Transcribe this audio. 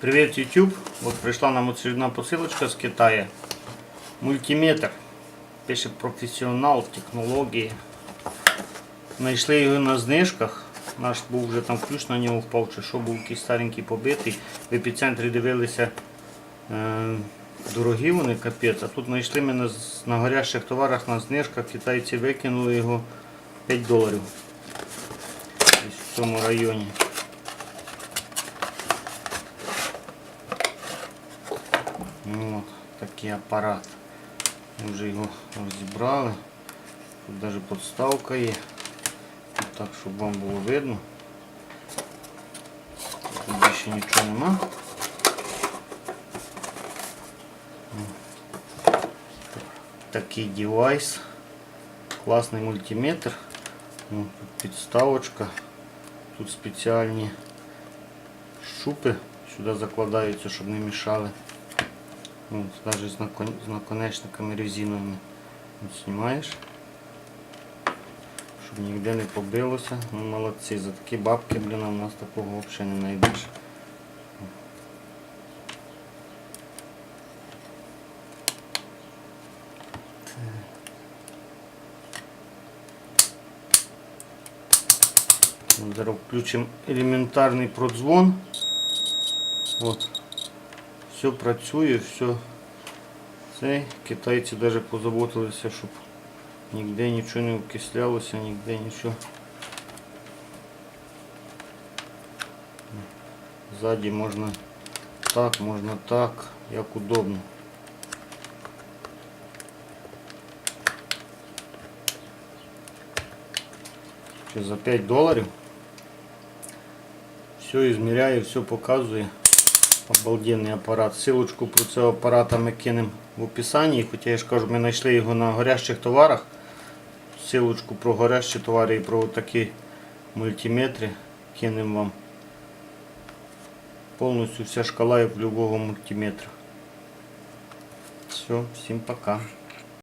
Привет, YouTube. Вот пришла нам очередная посылочка с Китая. Мультиметр. Пише професіонал, технології. Знайшли його на знижках. Наш був вже там ключ на нього впав, чи що був якийсь старенький побитий. В епіцентрі дивилися е, дорогі вони капець. А тут знайшли ми на, на горящих товарах на знижках. Китайці викинули його 5 доларів. В цьому районі. Ну, От, такий апарат. Ми вже його розібрали. Тут навіть подставка є. Тут так, щоб вам було видно. Тут більше нічого нема. Такий девайс. Класний мультиметр. Ну, тут підставочка. Тут спеціальні шупи сюди закладаються, щоб не мішали. Ну, навіть з, након- з наконечниками резиновими. От знімаєш, щоб ніде не побилося. Ну, молодці, за такі бабки, блін, у нас такого взагалі не знайдеш. Зараз включимо елементарний продзвон. От. Все працює, все. Цей китайці навіть позаботилися, щоб ніде нічого не окислялося, ніде нічого. Ззаді можна так, можна так, як удобно. Ще за 5 доларів. Все ізміряє, все показує. Обалденний апарат. Силочку про цього апарата ми кинемо в описанні. Хоча я ж кажу, ми знайшли його на горящих товарах. Силочку про горящі товари і про такі мультиметри кинемо вам. Повністю вся шкала як в любого мультиметра. Все, всім пока.